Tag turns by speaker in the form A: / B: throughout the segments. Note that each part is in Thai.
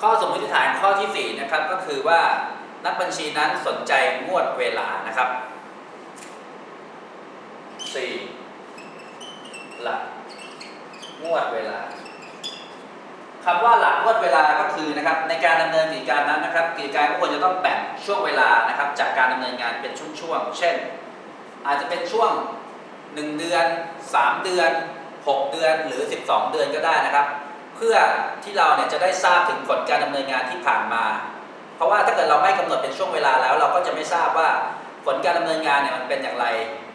A: ข้อสมมติฐานข้อที่ 4 นะครับ ก็คือว่านักบัญชีนั้นสนใจงวดเวลานะครับ 4. หลักงวดเวลาคำว่าหลักงวดเวลาก็คือนะครับในการดำเนินกิจการนั้นนะครับกิจการก็ควรจะต้องแบ่งช่วงเวลานะครับ จากการดำเนินงานเป็นช่วงๆเช่น อาจจะเป็นช่วง 1 เดือน 3 เดือน 6 เดือนหรือ 12 เดือนก็ได้นะครับ เพื่อที่เราเนี่ยจะได้ทราบถึงผลการดำเนินงานที่ผ่านมา เพราะว่าถ้าเกิดเราไม่กำหนดเป็นช่วงเวลาแล้ว เราก็จะไม่ทราบว่าผลการดำเนินงานเนี่ยมันเป็นอย่างไร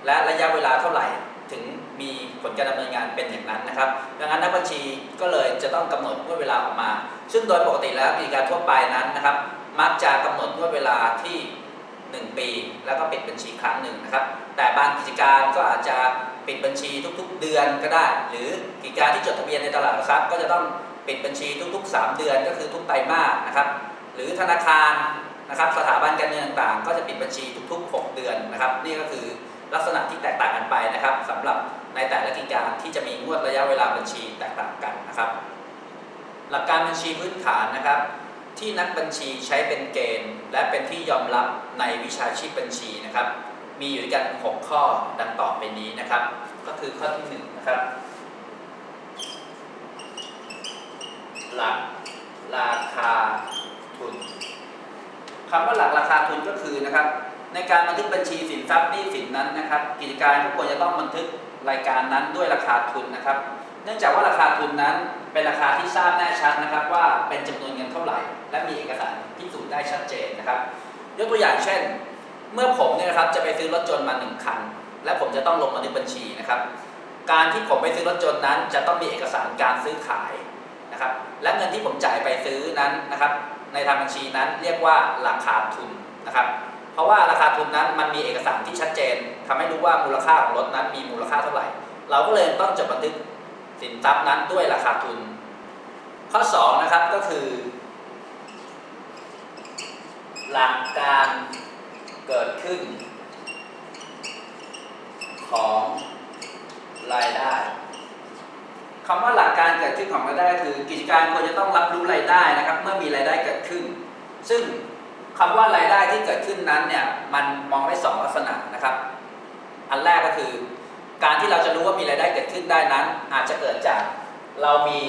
A: และระยะเวลาเท่าไหร่ถึงมีผลการดำเนินงานเป็นอย่างนั้นนะครับ ดังนั้นนักบัญชีก็เลยจะต้องกำหนดงวดเวลาออกมา ซึ่งโดยปกติแล้วกิจการทั่วไปนั้นนะครับ มักจะกำหนดงวดเวลาที่ 1 ปี แล้วก็ปิดบัญชีครั้งหนึ่งนะครับ แต่บางกิจการก็อาจจะปิดบัญชีทุกๆ เดือนก็ได้ หรือกิจการที่จดทะเบียนในตลาดหลักทรัพย์ก็จะต้องปิดบัญชีทุก ๆ 3 เดือนก็คือทุกไตรมาสนะครับ หรือธนาคารนะครับสถาบันการเงินต่างๆ ก็จะปิดบัญชีทุก ๆ 6 เดือนนะครับ นี่ก็คือลักษณะที่แตกต่างกันไปนะครับสำหรับในแต่ละกิจการที่จะมีงวดระยะเวลาบัญชีแตกต่างกันนะครับ หลักการบัญชีพื้นฐานนะครับ ที่นักบัญชีใช้เป็นเกณฑ์ และเป็นที่ยอมรับในวิชาชีพบัญชีนะครับ มีอยู่ด้วยกัน 6 ข้อดังต่อไปนี้นะครับ ก็คือข้อที่1นะครับ หลักราคาทุนคำว่าหลักราคาทุนก็คือนะครับ ในการบันทึกบัญชีสินทรัพย์หนี้สินนั้นนะครับ กิจการก็ควรจะต้องบันทึกรายการนั้นด้วยราคาทุนนะครับ เนื่องจากว่าราคาทุนนั้นเป็นราคาที่ทราบแน่ชัดนะครับ ว่าเป็นจำนวนเงินเท่าไหร่ และมีเอกสารพิสูจน์ได้ชัดเจนนะครับ ยกตัวอย่างเช่น เมื่อผมเนี่ยนะครับจะไปซื้อรถยนต์มาหนึ่งคัน และผมจะต้องลงบันทึกบัญชีนะครับ การที่ผมไปซื้อรถยนต์นั้น จะต้องมีเอกสารการซื้อขายนะครับ และเงินที่ผมจ่ายไปซื้อนั้นนะครับ ในทางบัญชีนั้นเรียกว่าราคาทุนนะครับ เพราะว่าราคาทุนนั้นมันมีเอกสารที่ชัดเจนทำให้รู้ว่ามูลค่าของรถนั้นมีมูลค่าเท่าไหร่ เราก็เลยต้องจดบันทึก สินทรัพย์นั้นด้วยราคาทุน ข้อ2นะครับก็คือ หลักการเกิดขึ้น ของรายได้คำว่าหลักการเกิดขึ้นของรายได้คือกิจการควรจะต้องรับรู้รายได้นะครับ เมื่อมีรายได้เกิดขึ้น ซึ่งคำว่ารายได้ที่เกิดขึ้นนั้นเนี่ยมันมองได้สองลักษณะนะครับ อันแรกก็คือ การที่เราจะรู้ว่ามีรายได้เกิดขึ้นได้นั้น อาจจะเกิดจากเรามี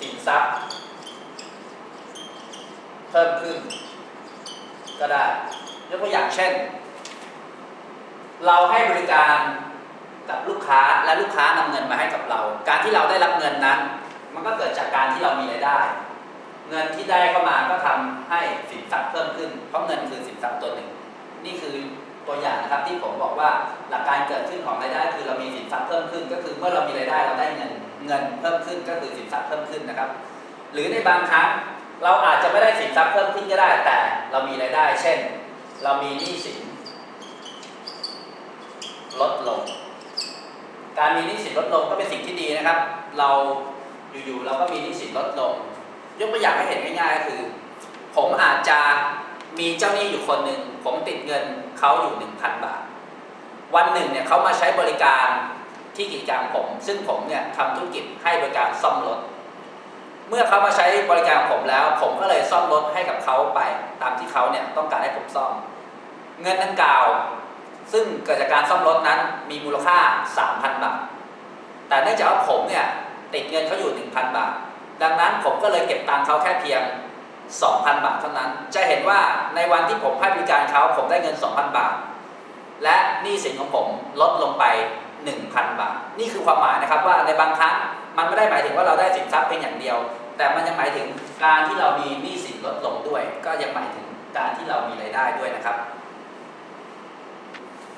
A: สินทรัพย์ เพิ่มขึ้น ก็ได้ยกตัวอย่างเช่น เราให้บริการกับลูกค้าและลูกค้านำเงินมาให้กับเรา การที่เราได้รับเงินนั้น มันก็เกิดจากการที่เรามีรายได้ เงินที่ได้เข้ามาก็ทำให้สินทรัพย์เพิ่มขึ้น เพราะเงินคือสินทรัพย์ตัวหนึ่ง นี่คือตัวอย่างนะครับที่ผมบอกว่าหลักการเกิดขึ้นของ ขึ้นก็คือเมื่อเรามีรายได้เราได้เงินเงินเพิ่มขึ้นก็คือสินทรัพย์เพิ่มขึ้นนะครับ หรือในบางครั้งเราอาจจะไม่ได้สินทรัพย์เพิ่มขึ้นก็ได้ แต่เรามีรายได้ เช่น เรามีหนี้สินลดลง การมีหนี้สินลดลงก็เป็นสิ่งที่ดีนะครับ เราอยู่ๆเราก็มีหนี้สินลดลง ยกตัวอย่างให้เห็นง่ายๆก็คือ ผมอาจจะมีเจ้าหนี้อยู่คนหนึ่งผมติดเงินเขาอยู่หนึ่งพันบาท วันหนึ่งเนี่ยเขามาใช้บริการ ที่กิจการผม ซึ่งผมเนี่ยทำธุรกิจให้บริการซ่อมรถ เมื่อเขามาใช้บริการผมแล้ว ผมก็เลยซ่อมรถให้กับเขาไป ตามที่เขาเนี่ยต้องการให้ผมซ่อม เงินดังกล่าว ซึ่งเกิดจากการซ่อมรถนั้นมีมูลค่า 3,000 บาท แต่เนื่องจากว่าผมเนี่ยติดเงินเขาอยู่ 1,000 บาท ดังนั้นผมก็เลยเก็บตังค์เขาแค่เพียง 2,000 บาทเท่านั้น จะเห็นว่าในวันที่ผมให้บริการเขาผมได้เงิน 2,000 บาท และหนี้สินของผมลดลงไป 1,000 บาท นี่คือความหมายนะครับว่าในบางครั้งมันไม่ได้หมายถึงว่าเราได้สินทรัพย์เพียงอย่างเดียว แต่มันยังหมายถึงการที่เรามีหนี้สินลดลงด้วย ก็ยังหมายถึงการที่เรามีรายได้ด้วยนะครับ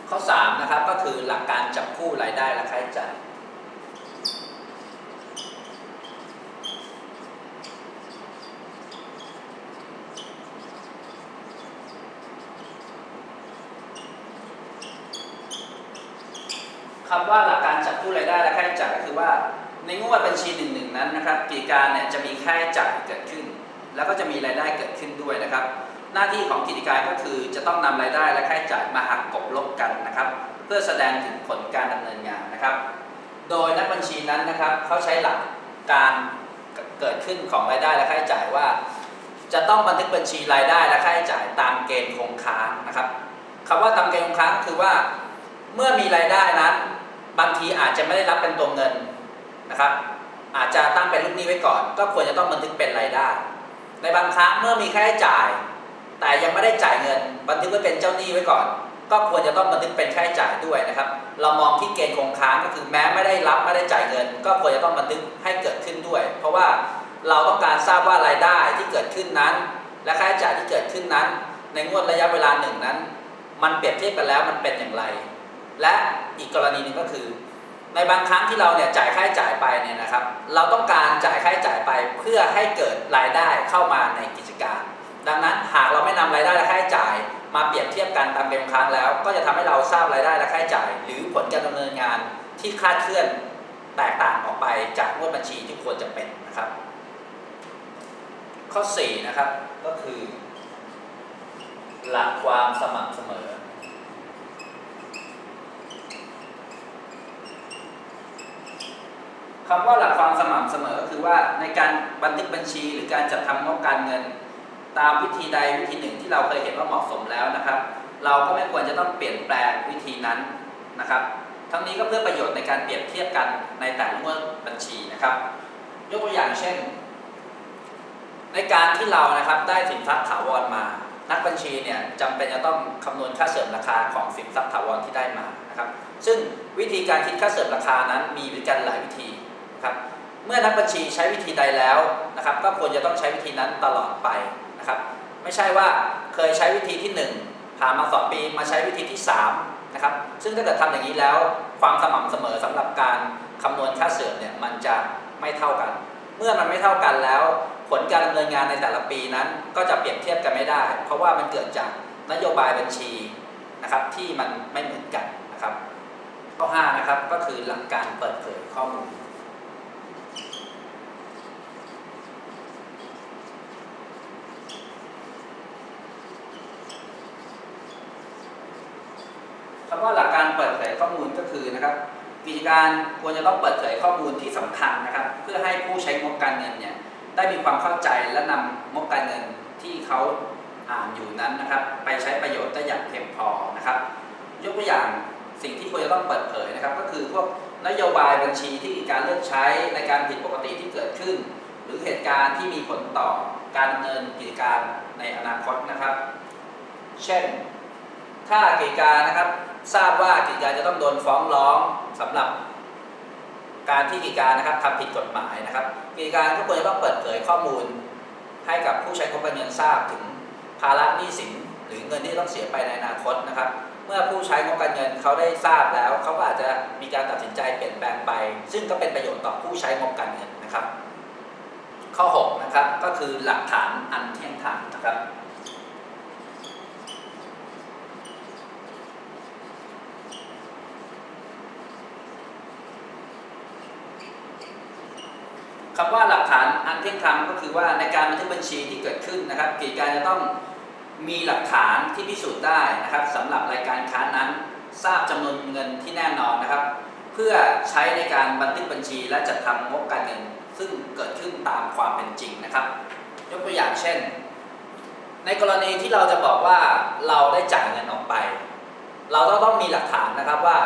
A: ข้อ3นะครับก็คือหลักการจับคู่รายได้และค่าใช้จ่าย คำว่าหลักการจับคู่รายได้และค่าใช้จ่ายก็คือว่า ในงวดบัญชีหนึ่งหนึ่งนั้นนะครับกิจการเนี่ยจะมีค่าใช้จ่ายเกิดขึ้น แล้วก็จะมีรายได้เกิดขึ้นด้วยนะครับ หน้าที่ของกิจการก็คือจะต้องนำรายได้และค่าใช้จ่ายมาหักกบลบกันนะครับ เพื่อแสดงถึงผลการดำเนินงานนะครับ โดยนักบัญชีนั้นนะครับเขาใช้หลักการเกิดขึ้นของรายได้และค่าใช้จ่ายว่า จะต้องบันทึกบัญชีรายได้และค่าใช้จ่ายตามเกณฑ์คงค้างนะครับคำว่าตามเกณฑ์คงค้างคือว่า เมื่อมีรายได้นั้น บางทีอาจจะไม่ได้รับเป็นตัวเงินนะครับ อาจจะตั้งเป็นลูกหนี้ไว้ก่อน ก็ควรจะต้องบันทึกเป็นรายได้ ในบางครั้งเมื่อมีค่าใช้จ่าย แต่ยังไม่ได้จ่ายเงิน บันทึกไว้เป็นเจ้าหนี้ไว้ก่อน ก็ควรจะต้องบันทึกเป็นค่าใช้จ่ายด้วยนะครับ เรามองที่เกณฑ์คงค้างก็คือแม้ไม่ได้รับไม่ได้จ่ายเงิน ก็ควรจะต้องบันทึกให้เกิดขึ้นด้วย เพราะว่าเราต้องการทราบว่ารายได้ที่เกิดขึ้นนั้น และค่าใช้จ่ายที่เกิดขึ้นนั้น ในงวดระยะเวลาหนึ่งนั้น มันเปรียบเทียบกันแล้วมันเป็นอย่างไร และอีกกรณีหนึ่งก็คือ ในบางครั้งที่เราเนี่ยจ่ายค่าใช้จ่ายไปเนี่ยนะครับ เราต้องการจ่ายค่าใช้จ่ายไปเพื่อให้เกิดรายได้เข้ามาในกิจการ ดังนั้นหากเราไม่นำรายได้และค่าใช้จ่าย มาเปรียบเทียบกันตามเกณฑ์ค้งแล้ว ก็จะทำให้เราทราบรายได้และค่าใช้จ่าย หรือผลการดำเนินงานที่คาดเคลื่อนแตกต่างออกไปจากงวดบัญชีที่ควรจะเป็นนะครับ ข้อ4นะครับก็คือ หลักความสม่ำเสมอ คำว่าหลักความสม่ำเสมอก็คือว่าในการบันทึกบัญชีหรือการจัดทำงบการเงิน ตามวิธีใดวิธีหนึ่งที่เราเคยเห็นว่าเหมาะสมแล้วนะครับ เราก็ไม่ควรจะต้องเปลี่ยนแปลงวิธีนั้นนะครับ ทั้งนี้ก็เพื่อประโยชน์ในการเปรียบเทียบกันในแต่ละงวดบัญชีนะครับ ยกตัวอย่างเช่น ในการที่เรานะครับได้สินทรัพย์ถาวรมา นักบัญชีเนี่ยจำเป็นจะต้องคำนวณค่าเสริมราคาของสินทรัพย์ถาวรที่ได้มานะครับ ซึ่งวิธีการคิดค่าเสริมราคานั้นมีวิธีการหลายวิธี นะครับเมื่อนักบัญชีใช้วิธีใดแล้วนะครับก็ควรจะต้องใช้วิธีนั้นตลอดไปนะครับไม่ใช่ว่าเคยใช้วิธีที่ 1 ผ่านมาสองปีมาใช้วิธีที่3นะครับซึ่งถ้าเกิดทำอย่างนี้แล้วความสม่ำเสมอสำหรับการคำนวณค่าเสื่อมเนี่ยมันจะไม่เท่ากัน เมื่อมันไม่เท่ากันแล้ว ผลการดำเนินงานในแต่ละปีนั้น ก็จะเปรียบเทียบกันไม่ได้ เพราะว่ามันเกิดจากนโยบายบัญชีนะครับที่มันไม่เหมือนกันนะครับข้อ5นะครับก็คือหลักการเปิดเผยข้อมูล คำว่าหลักการเปิดเผยข้อมูลก็คือนะครับ กิจการควรจะต้องเปิดเผยข้อมูลที่สำคัญนะครับ เพื่อให้ผู้ใช้งบการเงินเนี่ยได้มีความเข้าใจและนำงบการเงินที่เขาอ่านอยู่นั้นนะครับ ไปใช้ประโยชน์ได้อย่างเพียงพอนะครับ ยกตัวอย่างสิ่งที่ควรจะต้องเปิดเผยนะครับ ก็คือพวกนโยบายบัญชีที่การเลือกใช้ในการผิดปกติที่เกิดขึ้น หรือเหตุการณ์ที่มีผลต่อการดำเนินกิจการในอนาคตนะครับ เช่น ถ้ากิจการนะครับ ทราบว่ากิจการจะต้องโดนฟ้องร้องสำหรับการที่กิจการนะครับทำผิดกฎหมายนะครับกิจการก็ควรจะต้องเปิดเผยข้อมูล ให้กับผู้ใช้งบการเงินทราบถึงภาระหนี้สินหรือเงินที่ต้องเสียไปในอนาคตนะครับ เมื่อผู้ใช้งบการเงินเขาได้ทราบแล้วเขาก็อาจจะมีการตัดสินใจเปลี่ยนแปลงไป ซึ่งก็เป็นประโยชน์ต่อผู้ใช้งบการเงินนะครับ ข้อ 6 นะครับก็คือหลักฐานอันเที่ยงธรรมนะครับ คำว่าหลักฐานอัน เที่ยงธรรมก็คือว่าในการบันทึกบัญชีที่เกิดขึ้นนะครับกิจการจะต้องมีหลักฐานที่พิสูจน์ได้นะครับสำหรับรายการค้านั้น ทราบจำนวนเงินที่แน่นอนนะครับ เพื่อใช้ในการบันทึกบัญชีและจัดทำงบการเงิน ซึ่งเกิดขึ้นตามความเป็นจริงนะครับ ยกตัวอย่างเช่น ในกรณีที่เราจะบอกว่าเราได้จ่ายเงินออกไป เราต้องต้องมีหลักฐานนะครับว่า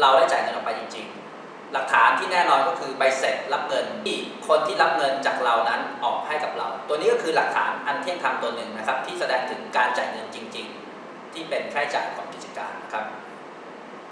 A: เราได้จ่ายเงินออกไปจริง ๆ หลักฐานที่แน่นอนก็คือใบเสร็จรับเงินที่คนที่รับเงินจากเรานั้นออกให้กับเรา ตัวนี้ก็คือหลักฐานอันเที่ยงธรรมตัวหนึ่งนะครับ ที่แสดงถึงการจ่ายเงินจริง ๆ ที่เป็นค่าใช้จ่ายของกิจการนะครับ